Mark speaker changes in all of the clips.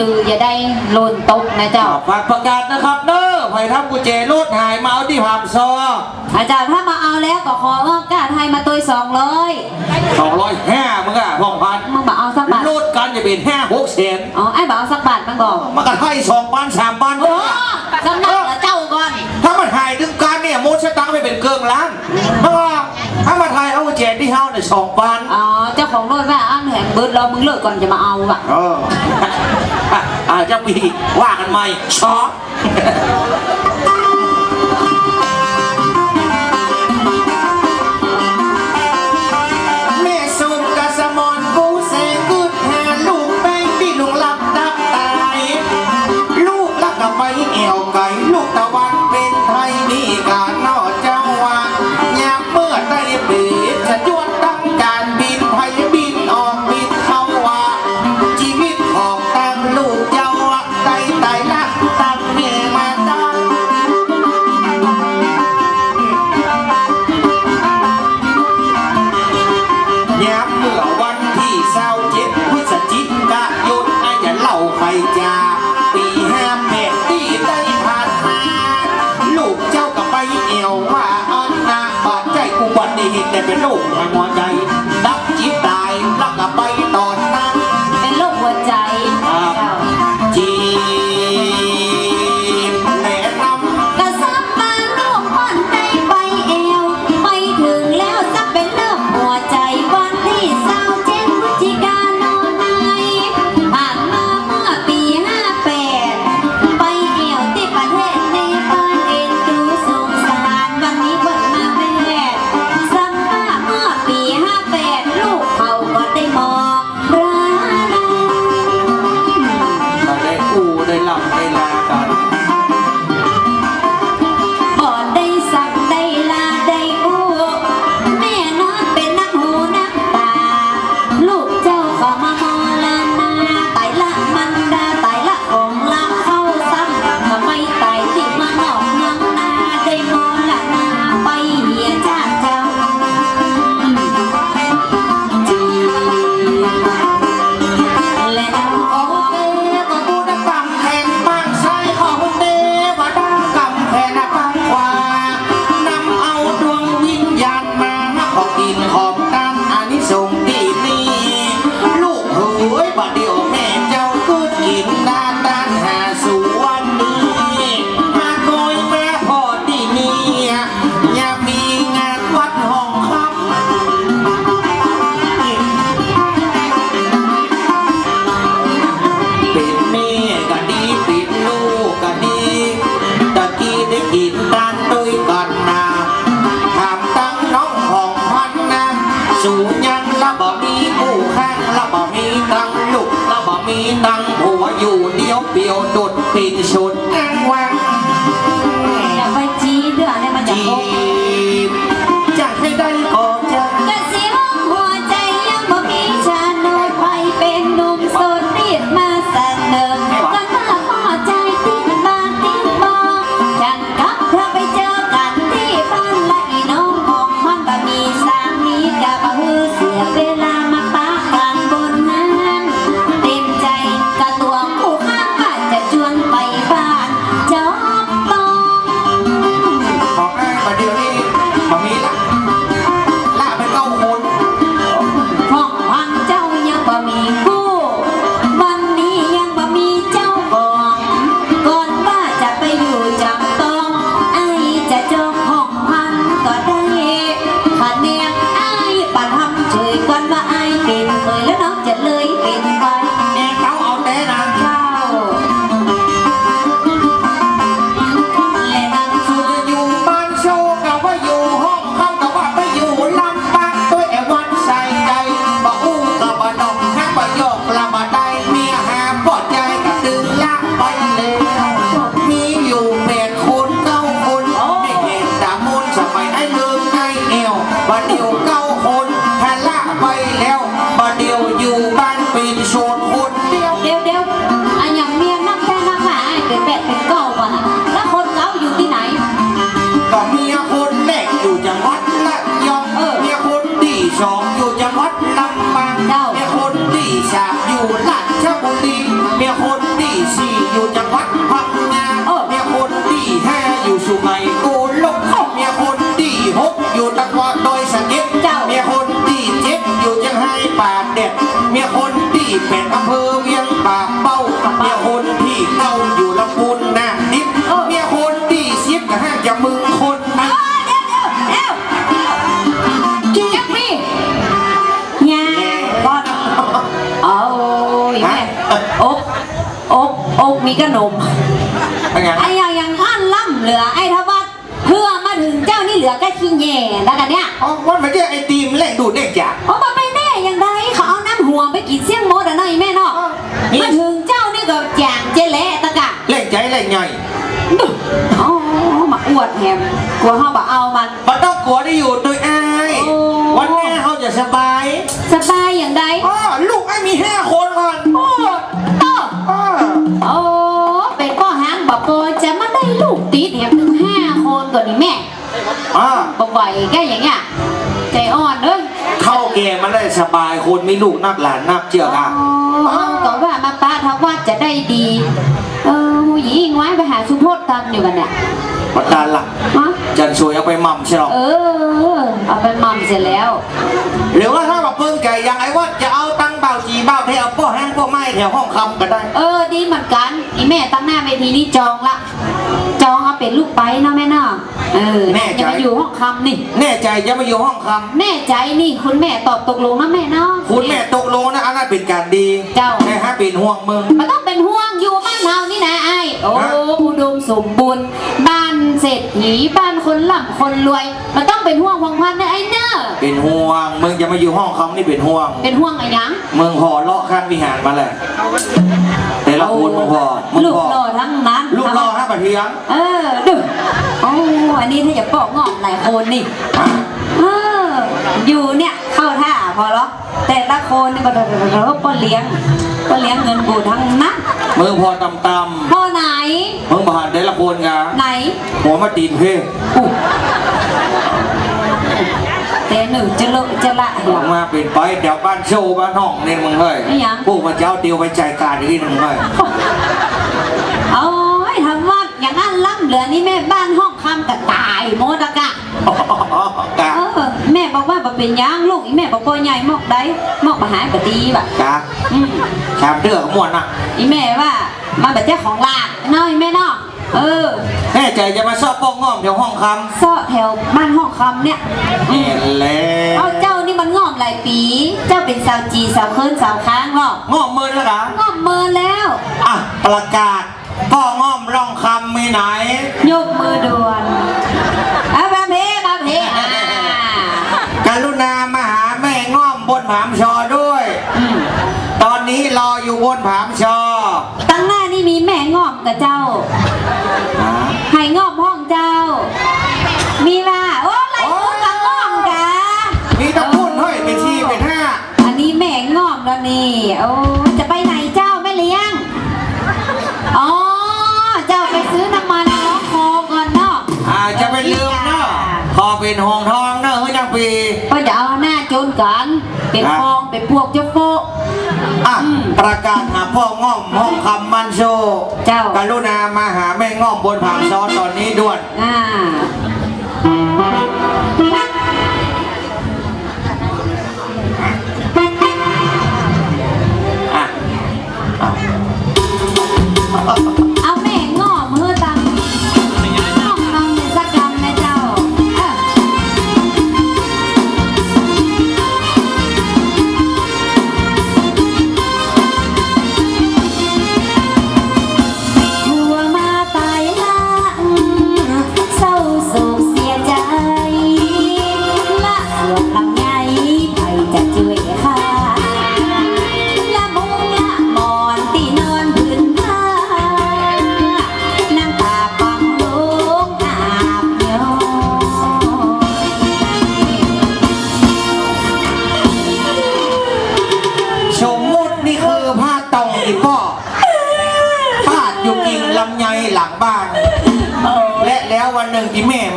Speaker 1: ตืออย่าได้โลนตกนะเจ้า
Speaker 2: ฝากประกาศนะครับเนอะไผ่ทำกุเจรูดหายมาเอาที่หามซอ
Speaker 1: อาจารย์ถ้ามาเอาแล้วก็ขอว่ากาไทยมาตัวสองร้อย
Speaker 2: สองร้อยห้ามึงอะพองพัน
Speaker 1: มึงบอกเอาสักบาท
Speaker 2: รูดกันจะเป็นห้าหกเสน
Speaker 1: อ๋อไอ้บอกเอาสักบาทมันบอก
Speaker 2: มันก็ให้สองพันสามพัน
Speaker 1: โอ้สำนัก เท่า
Speaker 2: ในสองพัน
Speaker 1: อ๋อเจ้าของรถแว่อ้างแหงเบิร์ดรอมึงเลิกก่อนจะมาเอาว่ะ
Speaker 2: เอออาเจ้าปีว่ากันไหมช็อต จกให้ได้ก็ อำ
Speaker 1: เภอเวียงปากเป้า
Speaker 2: กับเมียคนที่เต้าอยู่ลำพูนนะนิด
Speaker 1: เมียคนที่เสียบกับ
Speaker 2: ห้า
Speaker 1: อ
Speaker 2: ย่ามึงคนนะมี
Speaker 1: ขนม
Speaker 2: ไอ้
Speaker 1: ยังงอันล่ำเหลือไอ้ทวัดเพื่อมาถึงเจ้านี่เหลือก็ขี้แย่แล้วกันเนี่ย
Speaker 2: อ๋อวันเมื่อกี้ไอ้ตีมแรงดูดเด็กจ้ะ
Speaker 1: อ๋อมาไปแน่ยังได้ ห่วงไปกินเสี่ยงมดอะเนาะไอ้แม่เนาะ
Speaker 2: นี่
Speaker 1: มาถึงเจ้านี่ก็จางเจเละตะกะ
Speaker 2: แหล่งใจแหล่งใหญ่
Speaker 1: อ๋อมาอวดแฮมกลัวเขาบ่เอามัน
Speaker 2: มันต้องกลัวได้อยู่ตัวไอ้าย
Speaker 1: โอ้
Speaker 2: วันหน้าเขาจะสบาย
Speaker 1: สบายอย่างใด
Speaker 2: อ๋อลูกไอ้มีห้าคนก่อน
Speaker 1: โอ้โต
Speaker 2: อ๋อ
Speaker 1: โอ้เป็นพ่อหางบอกโกจะมาได้ลูกติดแฮมถึงห้าคนตัวนี้แม่
Speaker 2: อ๋อ
Speaker 1: บ่ไหวแกอย่างเงี้ยใจอ่อนเลย
Speaker 2: เข้า แกมันได้สบายคนมีลูกนักหลานนักเจือกอะ
Speaker 1: อ๋อก็ว่ามาป้าทักว่าจะได้ดี เออผู้หญิงไว้ไปหาสุโพธกันอยู่กันเนี่ย
Speaker 2: ประดานล่ะ
Speaker 1: ฮะ
Speaker 2: จันช่วยเอาไปหม่ำใช่หรอ
Speaker 1: เออ เอาไปมัมเสร็จแล้ว
Speaker 2: หรือว่าถ้าแบบเพิ่งแกยังไอ้ว่าจะเอาตั้งเบาจีเบาเทเอาป้อแห้งป้อไม้แถวห้องคำก็ได้
Speaker 1: เออ ดีเหมือนกันอีแม่ตั้งหน้าเวทีนี้จองละ จองเอาเป็นลูกไปเนาะแม่เนาะ เออ
Speaker 2: แน่ใจ
Speaker 1: จะมาอยู่ห้องคำนี่
Speaker 2: แน่ใจจะมาอยู่ห้องค
Speaker 1: แน่ใจนี่คุณแม่ตอบตกลงนะแม่เนาะำ
Speaker 2: คุณแม่ตกลงนะอันนั้นเป็นการดี
Speaker 1: เจ้า
Speaker 2: แต่ฮะเป็นห่วงมึง
Speaker 1: มันต้องเป็นห่วงอยู่บ้านเรานี่นะไอ้โอ้
Speaker 2: ฮะ
Speaker 1: อุดมสมบูรณ์ บ้านเศรษฐีบ้านคนร่ำคนรวย มันต้องเป็นห่วงพงพันนะไอ้เนอะ
Speaker 2: เป็นห่วง มึงจะมาอยู่ห้องคำนี่เป็นห่วง
Speaker 1: เป็นห่วงอะไรยัง
Speaker 2: มึงห่อเลาะข้างวิหารมาแหละแต่ละคนมึงห่อมึง
Speaker 1: ลูก
Speaker 2: ห่อ
Speaker 1: หล่อทั้งนั้น
Speaker 2: ลูกรอห้าปะเทียง
Speaker 1: เออดู โอ้อันนี้ถ้าจะปอกงอกหลายคนนี่
Speaker 2: อะ
Speaker 1: เอออยู่เนี่ยเข้าท่าพอแล้วแต่ละคนนี่ก็เราก็ป้อนเลี้ยงป้อนเลี้ยงเงินกูทั้งนั้น
Speaker 2: มึงพอตำตำ
Speaker 1: พ่อไหน
Speaker 2: ๆมึงผ่านแต่ละคนกะ
Speaker 1: ไหน
Speaker 2: หัวมาตีนเพ่
Speaker 1: อุ๊ยแต่หนึ่งจะเลอะจะละเหร
Speaker 2: อ
Speaker 1: อ
Speaker 2: อกมาเป็นไปแถวบ้านโชว์บ้านห้องเนี่ยมึงเฮ้ย
Speaker 1: ไม่หยัง
Speaker 2: พวกมันเจ้าเตียวไปใจายการที่มึงเฮ้ย
Speaker 1: โอ้ยทำว่าอย่างนั้นล่ำ เหลือนี่แม่บ้านห้องคำกับตายโมดอะกะ
Speaker 2: กะ
Speaker 1: เออแม่บอกว่าบ่เป็นหยังลูกอีแม่บอกว่าใหญ่มอกได้มอกมาหายบดีแบบ
Speaker 2: กะ
Speaker 1: อืม
Speaker 2: ชามเดือดมวนอะ
Speaker 1: อีแม่ว่ามันเป็นเจ้าของร้านเน้อยแม่เนาะเออ
Speaker 2: แน่ใจจะมาชอบป้องง่อมแถวห้องค
Speaker 1: เซาะแถวบ้านห้องคำเนี่ยำ
Speaker 2: เห็นแล้ว
Speaker 1: เอาเจ้านี่มันงอมหลายปี เจ้าเป็นสาวจีสาวเคินสาวค้างหรอก
Speaker 2: ง่อมเมินแล้วกะ
Speaker 1: งอมเมินแล้ว
Speaker 2: อะประกาศ พ่อง่อมร่องคำมีไหน
Speaker 1: ยกมือด่วนเอาบาเพบาเพอ่าก
Speaker 2: รุณามาหาแม่ง่อมบนผามชอด้วย
Speaker 1: อืม
Speaker 2: ตอนนี้รออยู่บนผามชอ
Speaker 1: ตั้งหน้านี่มีแม่งอมกับเจ้า เป็
Speaker 2: น
Speaker 1: ฟองเป็นพวกเจ้าโฟะ
Speaker 2: อะ
Speaker 1: อืม
Speaker 2: ประกาศหาพ่อง่อมห้องคำมันโชว์
Speaker 1: เจ้า
Speaker 2: กรุณามาหาแม่ง่อมบนผามชอตอนนี้ด่วน
Speaker 1: อ่า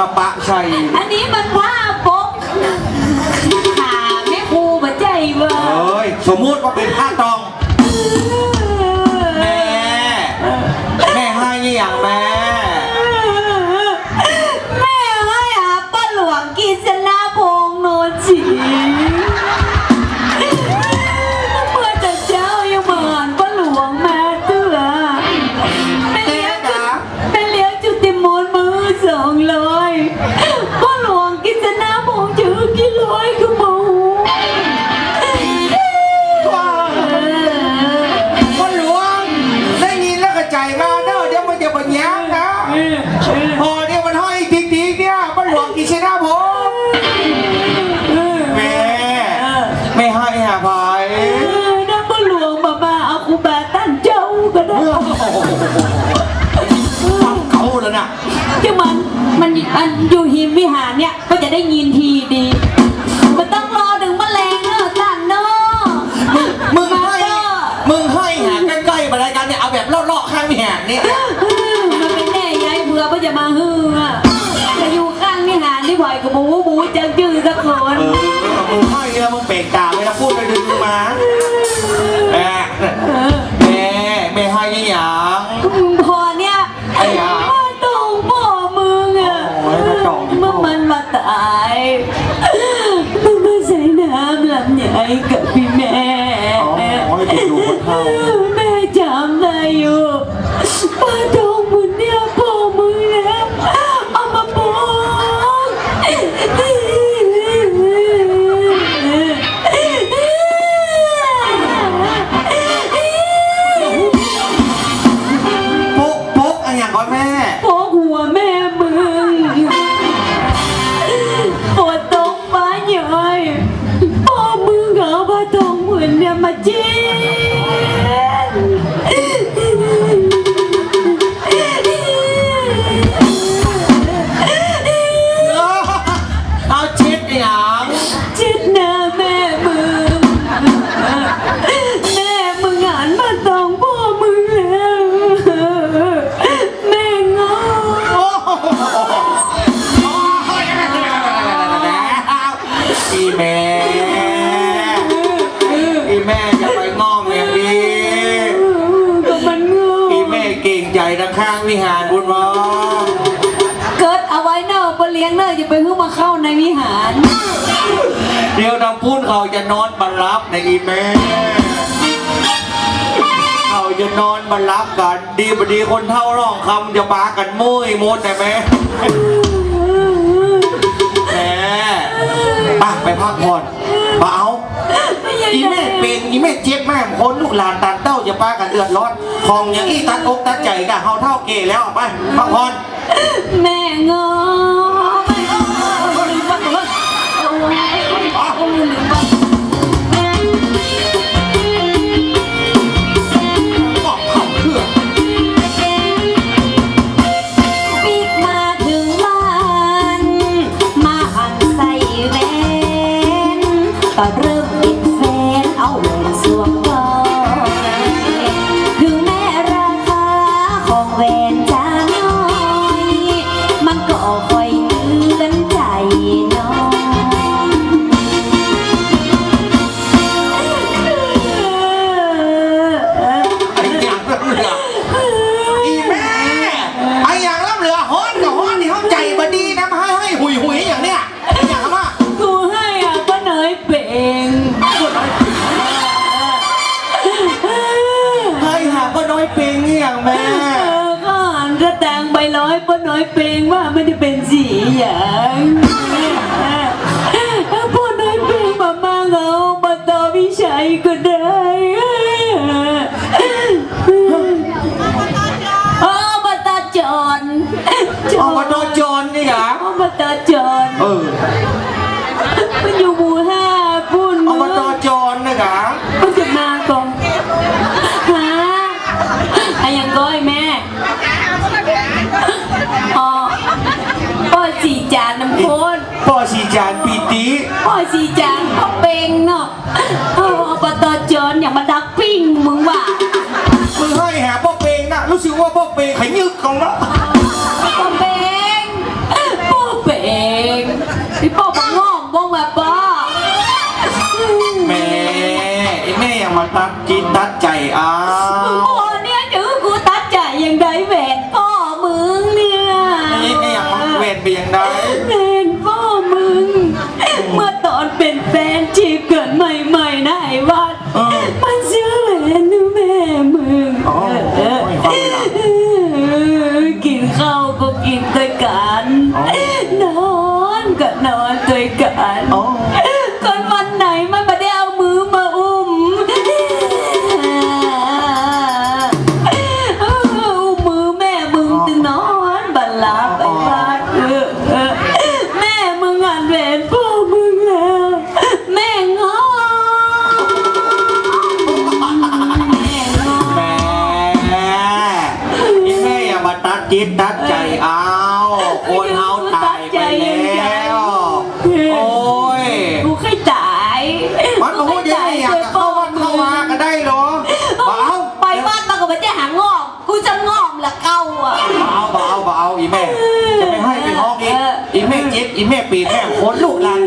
Speaker 1: ม่มาปะ
Speaker 2: ใส่
Speaker 1: อันนี้มันว่าปกขาแม่ครูมาใจเว่า
Speaker 2: เอ้ยสมมุติว่าเป็นผ้าตอ มันมัน
Speaker 1: อยู่หิมวิหารเนี่ยก็จะได้ยินทีดี มันต้องรอถึงแมลงเนอะตันเนอะ
Speaker 2: มึง
Speaker 1: มา
Speaker 2: ให้
Speaker 1: เนอะ
Speaker 2: มึงให้หาใกล้ๆมารายการเนี่ยเอาแบบเลาะๆข้างวิหารเนี่ย
Speaker 1: มันเป็นแน่ยายเบื่อก็จะมาฮืออะจะอยู่ข้างวิหารที่ไหวกับหมูหมูจะยืดสักคน
Speaker 2: เออมึงให้เนี่ยมึงเปล่งตาเวลาพูดไปดึงมึงมา จะน
Speaker 1: อน
Speaker 2: บั
Speaker 1: นรั
Speaker 2: บในอีแม่เขาจะนอนบันรับกัน ดีบดีคนเท่าร้องคำจะปากันมุ้ยมุดแต่แม่แม่ไปไปพักผ่อนเปล่าอีแม่เป็นอีแม่เจ็บแม่คนลูกหลานตานเต้าจะปากันเดือดร้อนของอย่างอีตัดอกตัดใจกะเฮาเท่าเกแล้วไปพักผ่อน
Speaker 1: แม่งอ เอาลืมว่า
Speaker 2: ก็เข้าเครื่อง
Speaker 1: ปีกมาถึงบ้านมาหันใส่แว่นก็เริ่มติดแฟนเอา หันกระแตงใบร้อยป้าน้อยเปลงว่าไม่ได้เป็นสีอย่างป้าน้อยเปลงมามาเอามาต่อวิชัยก็ได้ ต
Speaker 2: ร
Speaker 1: พ่อ
Speaker 2: ชีจานปีติ
Speaker 1: พ่อสีจานพ่อเปงเนาะเอาอบตจอนอย่ามาดักปิ้งมึงว่ะ
Speaker 2: มึงให้หาพ่อเปงนะรู้สึกว่าพ่อเปงขยึกของละ
Speaker 1: พ่อเปงพ่อเปงพี่พ่อบังงอมบ้งแบบป้า
Speaker 2: แม่ไอ้แม่ยังมาตัดจิตตัดใจอ้า
Speaker 1: พ่อเนี่ยถือกูตัดใจยังได้แหวนพ่อมึงเนี่ย
Speaker 2: ไอ้ไอ้ยังมาเวนไปยังไง
Speaker 1: เป็นพ่อ อีแม่
Speaker 2: ปีแม่โคนลูกหลาน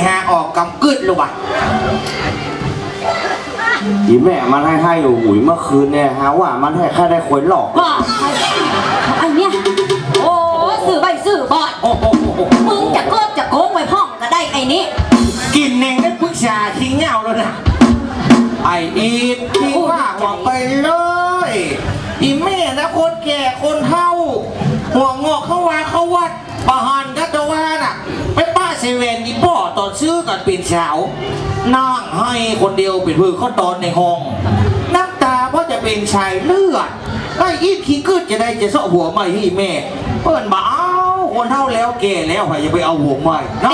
Speaker 2: ลองช่วยหาออกกำกึดลูกอะ
Speaker 3: อีแม่มันให้ให้อยู่หุยเมื่อคืนเนี่ยฮะว่ามันให้แค่ได้คนหลอก
Speaker 1: ว่าไอ้เนี่ยโอ้สื่อใบสื่อบอด
Speaker 2: โอ้โห
Speaker 1: มึงจะโกบจะโกงไปพ่องก็ได้ไอ้นี่
Speaker 2: กินเองได้ปรึกษาทิ้งเหงาแล้วนะไออีทที่ว่าหัวไปเลย อีแม่นะคนแก่คนเฒ่า หัวงอกเข้าว่าเข้าวัดประหารกัตวาน่ะ ไปป้า เว่นอีพ่อตอนซื้อกันเป็นเช้านั่งให้คนเดียวเป็นผือข้อตอนในห้องน้ำตาเพราะจะเป็นชายเลือดไอ้อีทขี้กึดจะได้จะเสาะหัวใหม่ให้แม่เปิ้นบ่เอาคนเท่าแล้วแก่แล้วใครจะไปเอาหัวใหม่เนาะ